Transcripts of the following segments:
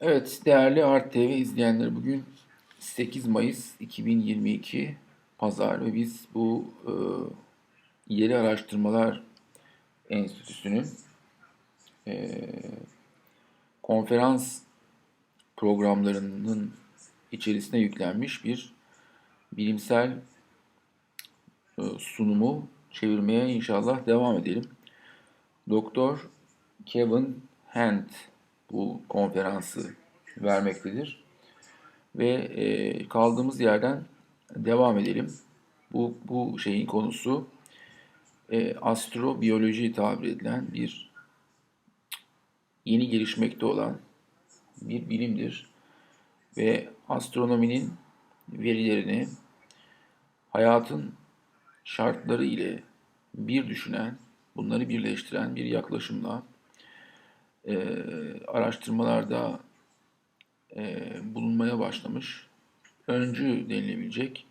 Evet, değerli Art TV izleyenler bugün 8 Mayıs 2022 Pazar ve biz bu e, Yeri Araştırmalar Enstitüsü'nün e, konferans programlarının içerisine yüklenmiş bir bilimsel e, sunumu çevirmeye inşallah devam edelim. Doktor Kevin Hand bu konferansı vermektedir. Ve e, kaldığımız yerden devam edelim. Bu, bu şeyin konusu e, astrobiyoloji tabir edilen bir yeni gelişmekte olan bir bilimdir. Ve astronominin verilerini hayatın şartları ile bir düşünen, bunları birleştiren bir yaklaşımla e, araştırmalarda e, bulunmaya başlamış. Öncü denilebilecek.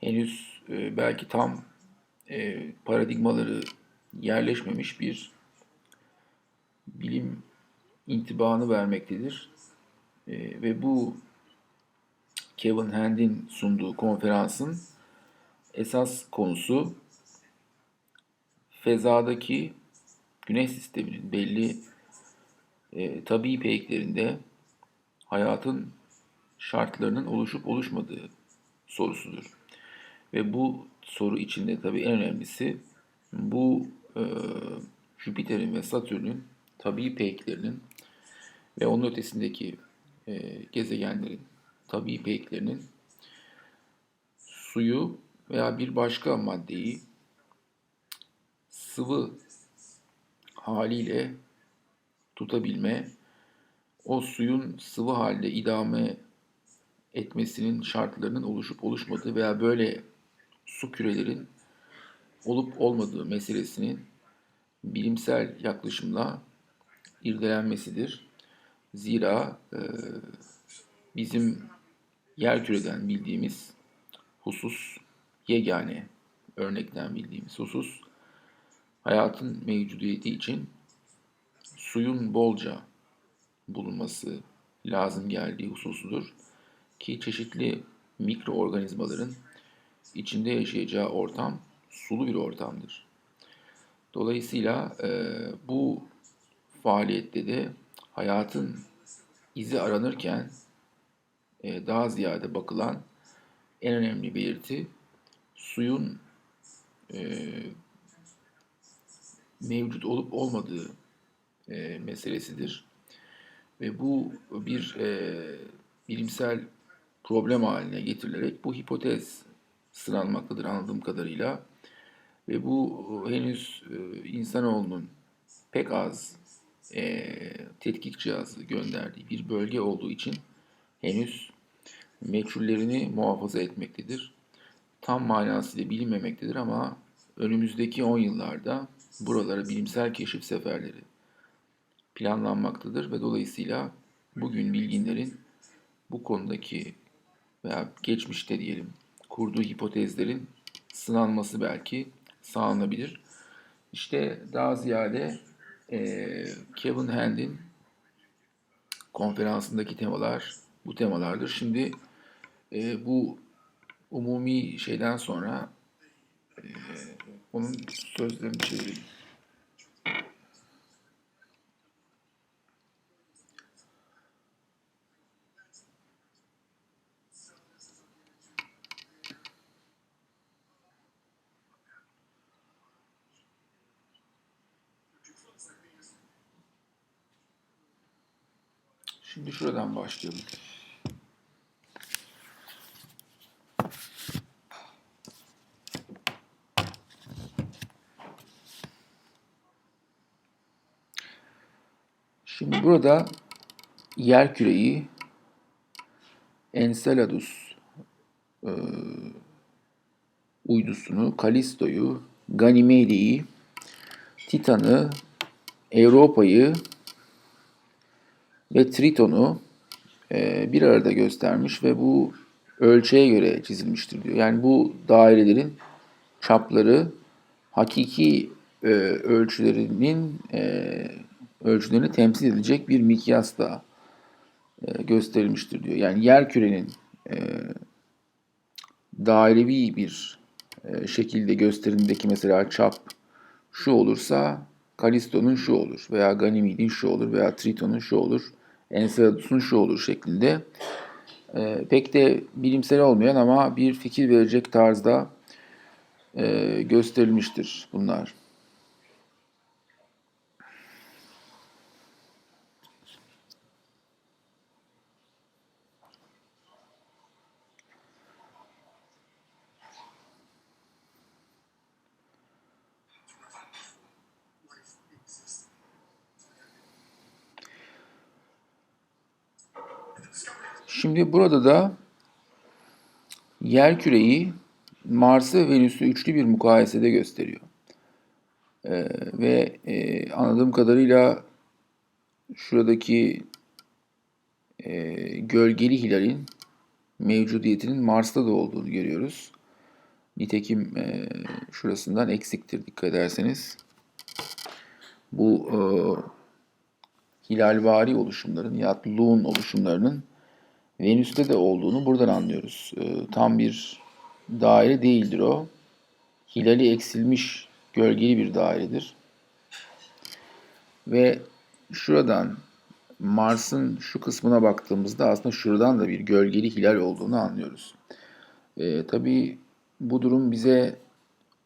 Henüz e, belki tam e, paradigmaları yerleşmemiş bir bilim intibanı vermektedir. E, ve bu Kevin Hand'in sunduğu konferansın esas konusu fezadaki güneş sisteminin belli e, tabii peyklerinde hayatın şartlarının oluşup oluşmadığı sorusudur. Ve bu soru içinde tabii en önemlisi bu e, Jüpiter'in ve Satürn'ün tabii peyklerinin ve onun ötesindeki e, gezegenlerin tabii peyklerinin suyu veya bir başka maddeyi sıvı haliyle tutabilme, o suyun sıvı halde idame etmesinin şartlarının oluşup oluşmadığı veya böyle su kürelerin olup olmadığı meselesinin bilimsel yaklaşımla irdelenmesidir. Zira e, bizim yer küreden bildiğimiz husus yegane örnekten bildiğimiz husus hayatın mevcudiyeti için suyun bolca bulunması lazım geldiği hususudur ki çeşitli mikroorganizmaların içinde yaşayacağı ortam sulu bir ortamdır. Dolayısıyla e, bu faaliyette de hayatın izi aranırken e, daha ziyade bakılan en önemli belirti suyun e, mevcut olup olmadığı e, meselesidir. Ve bu bir e, bilimsel problem haline getirilerek bu hipotez sınanmaktadır anladığım kadarıyla. Ve bu henüz e, insanoğlunun pek az e, tetkik cihazı gönderdiği bir bölge olduğu için henüz meçhullerini muhafaza etmektedir. Tam manasıyla bilinmemektedir ama önümüzdeki 10 yıllarda buralara bilimsel keşif seferleri planlanmaktadır ve dolayısıyla bugün bilginlerin bu konudaki veya geçmişte diyelim kurduğu hipotezlerin sınanması belki sağlanabilir. İşte daha ziyade e, Kevin Hand'in konferansındaki temalar bu temalardır. Şimdi e, bu umumi şeyden sonra e, onun sözlerini çevireyim. Şimdi şuradan başlayalım. Şimdi burada yer küreyi Enceladus e, uydusunu, Kalisto'yu, Ganymed'i, Titan'ı, Europa'yı ve Triton'u e, bir arada göstermiş ve bu ölçeğe göre çizilmiştir diyor. Yani bu dairelerin çapları hakiki e, ölçülerinin e, ölçülerini temsil edilecek bir mikyasla e, gösterilmiştir diyor. Yani yer kürenin e, dairevi bir e, şekilde gösterimdeki mesela çap şu olursa Kalisto'nun şu olur veya Ganymed'in şu olur veya Triton'un şu olur, Enceladus'un şu olur şeklinde e, pek de bilimsel olmayan ama bir fikir verecek tarzda e, gösterilmiştir bunlar. Şimdi burada da yer küreyi Mars'ı ve Venüs'ü üçlü bir mukayesede gösteriyor. Ee, ve e, anladığım kadarıyla şuradaki e, gölgeli hilalin mevcudiyetinin Mars'ta da olduğunu görüyoruz. Nitekim e, şurasından eksiktir dikkat ederseniz. Bu e, hilalvari oluşumların ya Lun oluşumlarının Venüs'te de olduğunu buradan anlıyoruz. E, tam bir daire değildir o. Hilali eksilmiş gölgeli bir dairedir. Ve şuradan Mars'ın şu kısmına baktığımızda aslında şuradan da bir gölgeli hilal olduğunu anlıyoruz. E, tabii bu durum bize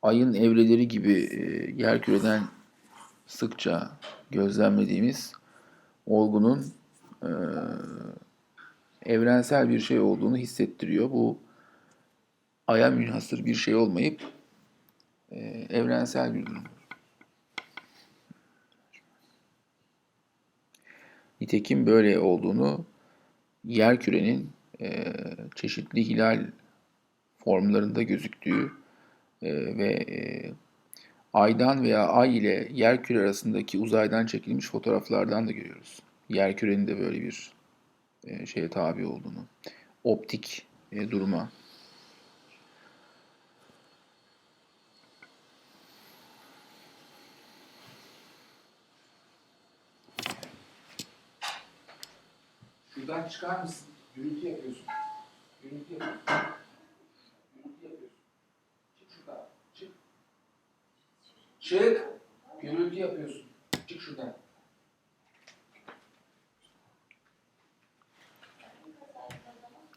ayın evreleri gibi e, yerküreden sıkça gözlemlediğimiz olgunun e, evrensel bir şey olduğunu hissettiriyor. Bu aya münhasır bir şey olmayıp e, evrensel bir durum. Nitekim böyle olduğunu yer kürenin e, çeşitli hilal formlarında gözüktüğü e, ve e, aydan veya ay ile yer küre arasındaki uzaydan çekilmiş fotoğraflardan da görüyoruz. Yer kürenin de böyle bir e, şeye tabi olduğunu, optik e, duruma. Şuradan çıkar mısın? Gürültü yapıyorsun. Gürültü yapıyorsun. Gürültü yapıyorsun. Çık şuradan. Çık. Çık. Gürültü yapıyorsun. Çık şuradan.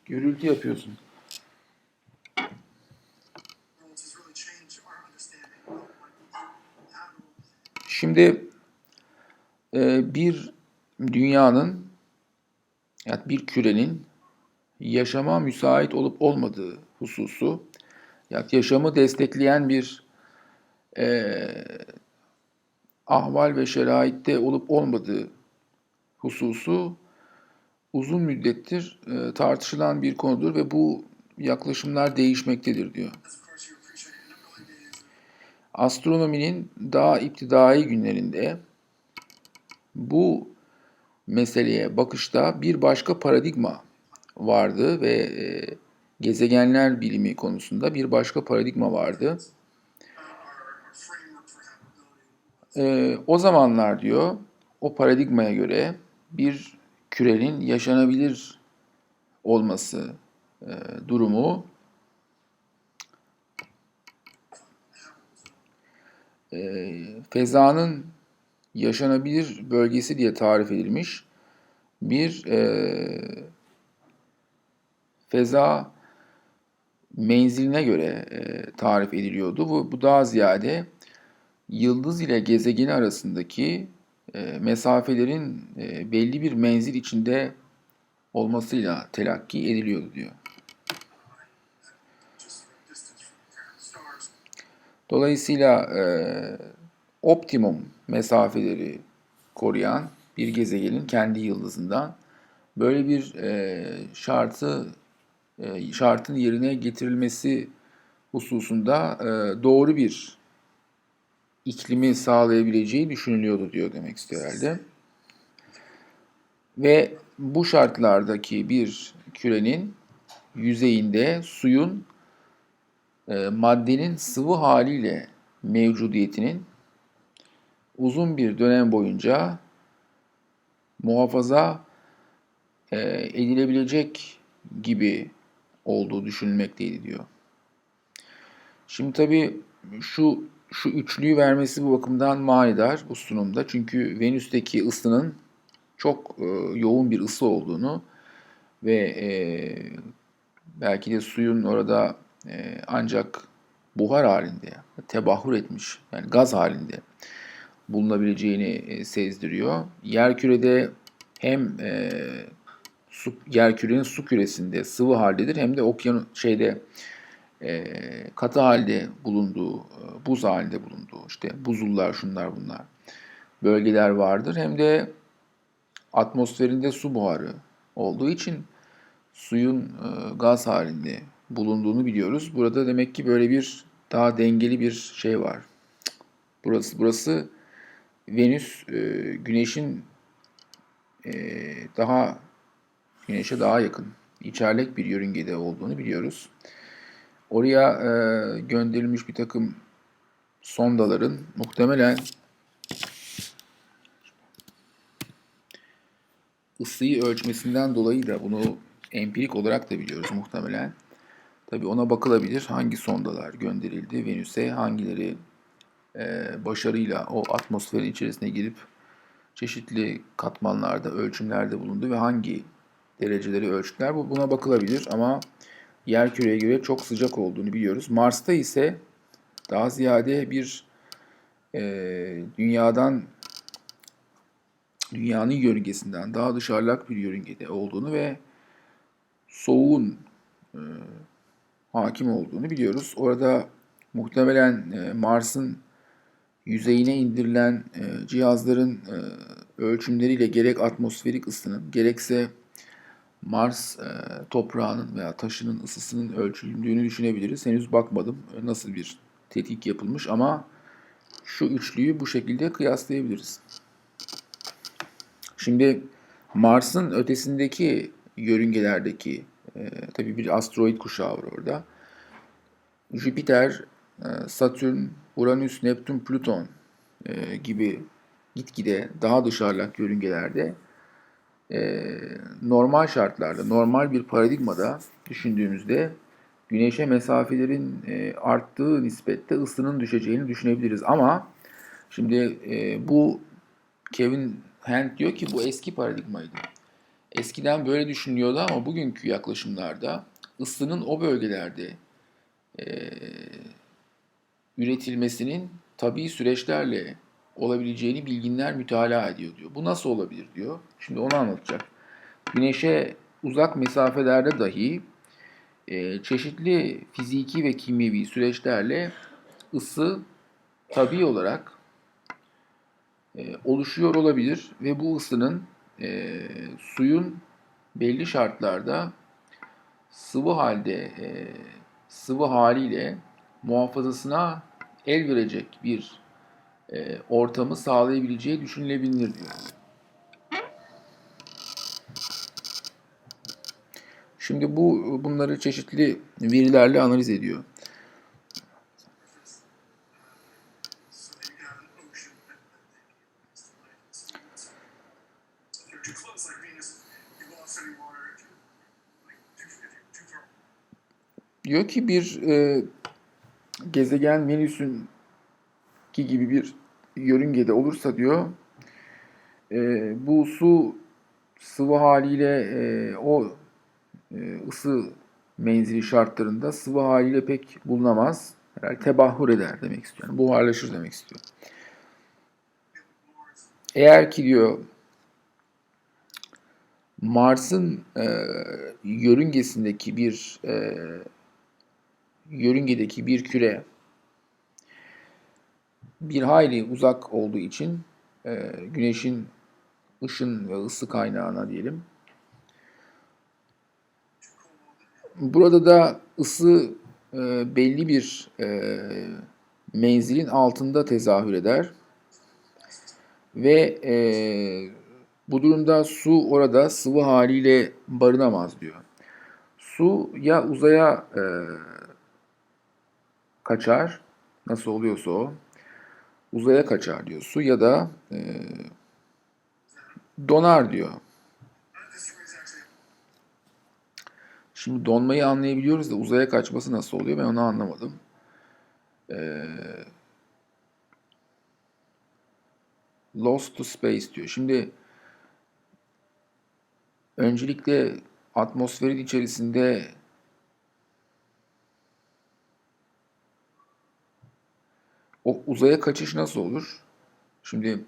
Gürültü yapıyorsun. Şimdi e, bir dünyanın yani bir kürenin yaşama müsait olup olmadığı hususu yani yaşamı destekleyen bir e, ahval ve şeraitte olup olmadığı hususu uzun müddettir e, tartışılan bir konudur ve bu yaklaşımlar değişmektedir diyor. Astronominin daha iptidai günlerinde bu meseleye bakışta bir başka paradigma vardı ve e, gezegenler bilimi konusunda bir başka paradigma vardı. E, o zamanlar diyor, o paradigmaya göre bir kürenin yaşanabilir olması e, durumu e, fezanın yaşanabilir bölgesi diye tarif edilmiş bir e, feza menziline göre e, tarif ediliyordu. Bu, bu daha ziyade yıldız ile gezegeni arasındaki e, mesafelerin e, belli bir menzil içinde olmasıyla telakki ediliyordu diyor. Dolayısıyla e, optimum mesafeleri koruyan bir gezegenin kendi yıldızından böyle bir e, şartı e, şartın yerine getirilmesi hususunda e, doğru bir iklimi sağlayabileceği düşünülüyordu diyor demek istiyor herhalde. Ve bu şartlardaki bir kürenin yüzeyinde suyun e, maddenin sıvı haliyle mevcudiyetinin uzun bir dönem boyunca muhafaza e, edilebilecek gibi olduğu düşünülmekteydi diyor. Şimdi tabii şu şu üçlüyü vermesi bu bakımdan manidar bu sunumda. Çünkü Venüs'teki ısının çok e, yoğun bir ısı olduğunu ve e, belki de suyun orada e, ancak buhar halinde, tebahür etmiş, yani gaz halinde bulunabileceğini e, sezdiriyor. Yerkürede hem e, su, yerkürenin su küresinde sıvı haldedir hem de okyanus şeyde e, katı halde bulunduğu, e, buz halinde bulunduğu, işte buzullar, şunlar bunlar bölgeler vardır. Hem de atmosferinde su buharı olduğu için suyun e, gaz halinde bulunduğunu biliyoruz. Burada demek ki böyle bir daha dengeli bir şey var. Burası burası Venüs e, Güneş'in daha Güneş'e daha yakın içerlek bir yörüngede olduğunu biliyoruz. Oraya e, gönderilmiş bir takım sondaların muhtemelen ısıyı ölçmesinden dolayı da bunu empirik olarak da biliyoruz muhtemelen. Tabii ona bakılabilir. Hangi sondalar gönderildi Venüs'e, hangileri e, başarıyla o atmosferin içerisine girip çeşitli katmanlarda, ölçümlerde bulundu ve hangi dereceleri ölçtüler. Bu buna bakılabilir ama yer küreye göre çok sıcak olduğunu biliyoruz. Mars'ta ise daha ziyade bir e, dünyadan dünyanın yörüngesinden daha dışarıdak bir yörüngede olduğunu ve soğuğun e, hakim olduğunu biliyoruz. Orada muhtemelen e, Mars'ın yüzeyine indirilen e, cihazların e, ölçümleriyle gerek atmosferik ısının gerekse Mars e, toprağının veya taşının ısısının ölçüldüğünü düşünebiliriz. Henüz bakmadım nasıl bir tetkik yapılmış ama şu üçlüyü bu şekilde kıyaslayabiliriz. Şimdi Mars'ın ötesindeki yörüngelerdeki e, tabii bir asteroid kuşağı var orada. Jüpiter, e, Satürn, Uranüs, Neptün, Plüton e, gibi gitgide daha dışarıdak yörüngelerde e, normal şartlarda, normal bir paradigmada düşündüğümüzde Güneş'e mesafelerin e, arttığı nispette ısının düşeceğini düşünebiliriz. Ama şimdi e, bu Kevin Hand diyor ki bu eski paradigmaydı. Eskiden böyle düşünülüyordu ama bugünkü yaklaşımlarda ısının o bölgelerde e, üretilmesinin tabii süreçlerle olabileceğini bilginler mütalaa ediyor diyor. Bu nasıl olabilir diyor. Şimdi onu anlatacak. Güneşe uzak mesafelerde dahi e, çeşitli fiziki ve kimyevi süreçlerle ısı tabii olarak e, oluşuyor olabilir ve bu ısının e, suyun belli şartlarda sıvı halde e, sıvı haliyle muhafazasına el verecek bir e, ortamı sağlayabileceği düşünülebilir diyor. Şimdi bu bunları çeşitli verilerle analiz ediyor. Diyor ki bir e, gezegen Venüs'ün ki gibi bir yörüngede olursa diyor e, bu su sıvı haliyle e, o e, ısı menzili şartlarında sıvı haliyle pek bulunamaz. Herhalde tebahür eder demek istiyor. Yani buharlaşır demek istiyor. Eğer ki diyor Mars'ın e, yörüngesindeki bir e, yörüngedeki bir küre bir hayli uzak olduğu için e, Güneş'in ışın ve ısı kaynağına diyelim. Burada da ısı e, belli bir e, menzilin altında tezahür eder. Ve bu durumda su orada sıvı haliyle barınamaz diyor. Su ya uzaya kaçar, nasıl oluyorsa o, uzaya kaçar diyor su ya da e, donar diyor. Şimdi donmayı anlayabiliyoruz da uzaya kaçması nasıl oluyor ben onu anlamadım. Ee, lost to space diyor. Şimdi öncelikle atmosferin içerisinde o uzaya kaçış nasıl olur? Şimdi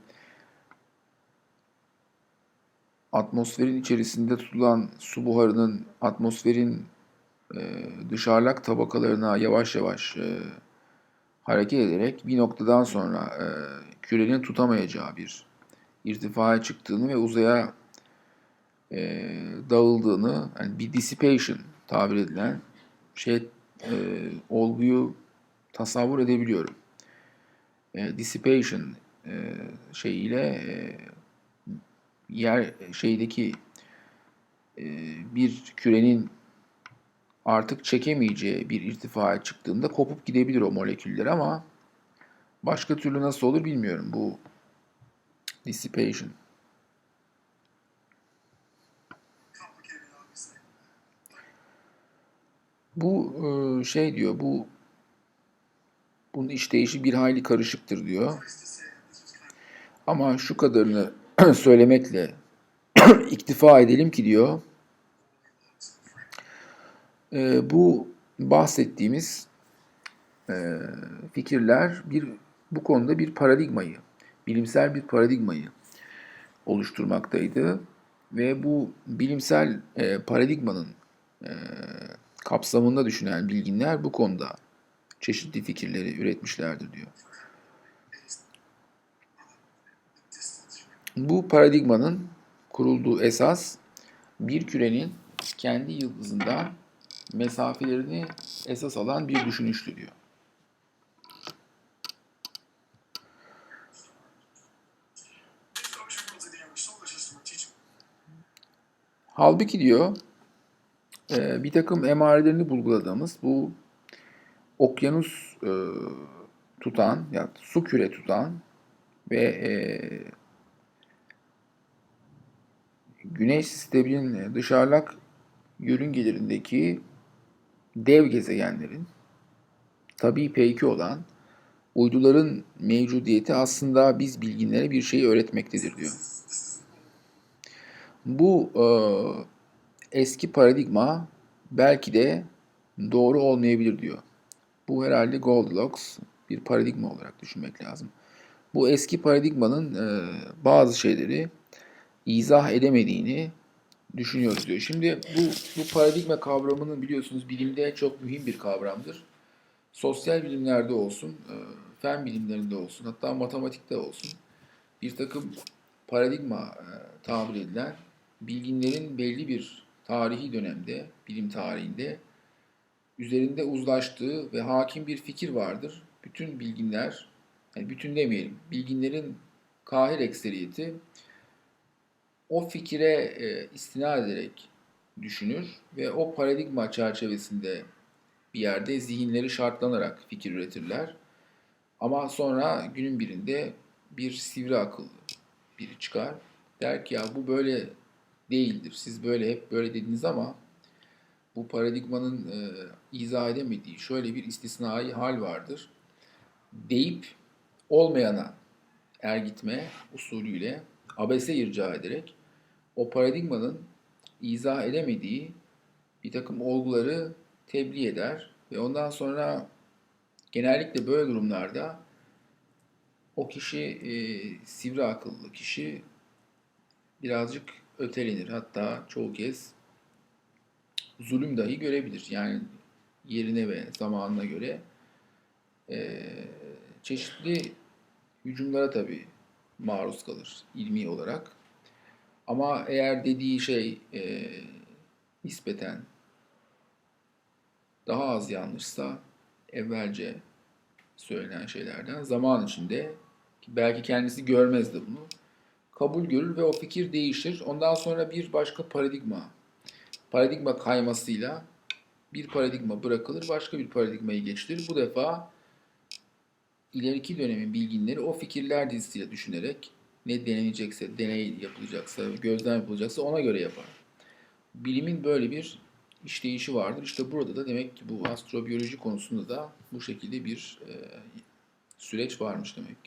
atmosferin içerisinde tutulan su buharının atmosferin e, dışarıdak tabakalarına yavaş yavaş e, hareket ederek bir noktadan sonra e, kürenin tutamayacağı bir irtifaya çıktığını ve uzaya e, dağıldığını, yani bir dissipation tabir edilen şey e, olguyu tasavvur edebiliyorum. E, dissipation e, şeyiyle e, yer şeydeki e, bir kürenin artık çekemeyeceği bir irtifaya çıktığında kopup gidebilir o moleküller ama başka türlü nasıl olur bilmiyorum bu dissipation. Bu e, şey diyor bu bunun işleyişi bir hayli karışıktır diyor. Ama şu kadarını söylemekle iktifa edelim ki diyor e, bu bahsettiğimiz e, fikirler bir bu konuda bir paradigmayı, bilimsel bir paradigmayı oluşturmaktaydı ve bu bilimsel e, paradigmanın e, kapsamında düşünen bilginler bu konuda çeşitli fikirleri üretmişlerdir diyor. Bu paradigmanın kurulduğu esas bir kürenin kendi yıldızında mesafelerini esas alan bir düşünüştü diyor. Halbuki diyor e, bir takım emarelerini bulguladığımız bu okyanus e, tutan ya su küre tutan ve e, Güneş sisteminin dışarılak yörüngelerindeki dev gezegenlerin tabii peyki olan uyduların mevcudiyeti aslında biz bilginlere bir şeyi öğretmektedir diyor. Bu e, eski paradigma belki de doğru olmayabilir diyor. Bu herhalde Goldilocks bir paradigma olarak düşünmek lazım. Bu eski paradigmanın e, bazı şeyleri izah edemediğini düşünüyoruz diyor. Şimdi bu, bu paradigma kavramının biliyorsunuz bilimde çok mühim bir kavramdır. Sosyal bilimlerde olsun, e, fen bilimlerinde olsun, hatta matematikte olsun bir takım paradigma e, tabir edilen bilginlerin belli bir tarihi dönemde, bilim tarihinde üzerinde uzlaştığı ve hakim bir fikir vardır. Bütün bilginler, yani bütün demeyelim, bilginlerin kahir ekseriyeti o fikire e, istinad ederek düşünür ve o paradigma çerçevesinde bir yerde zihinleri şartlanarak fikir üretirler. Ama sonra günün birinde bir sivri akıllı biri çıkar. Der ki ya bu böyle değildir. Siz böyle hep böyle dediniz ama bu paradigmanın e, izah edemediği şöyle bir istisnai hal vardır. Deyip olmayana er gitme usulüyle abese irca ederek o paradigmanın izah edemediği bir takım olguları tebliğ eder ve ondan sonra genellikle böyle durumlarda o kişi e, sivri akıllı kişi birazcık ötelenir. Hatta çoğu kez zulüm dahi görebilir. Yani yerine ve zamanına göre e, çeşitli hücumlara tabi maruz kalır ilmi olarak. Ama eğer dediği şey e, nispeten daha az yanlışsa evvelce söylenen şeylerden zaman içinde belki kendisi görmezdi bunu kabul görür ve o fikir değişir. Ondan sonra bir başka paradigma paradigma kaymasıyla bir paradigma bırakılır, başka bir paradigmayı geçilir. Bu defa ileriki dönemin bilginleri o fikirler dizisiyle düşünerek ne denenecekse, deney yapılacaksa, gözlem yapılacaksa ona göre yapar. Bilimin böyle bir işleyişi vardır. İşte burada da demek ki bu astrobiyoloji konusunda da bu şekilde bir e, süreç varmış demek.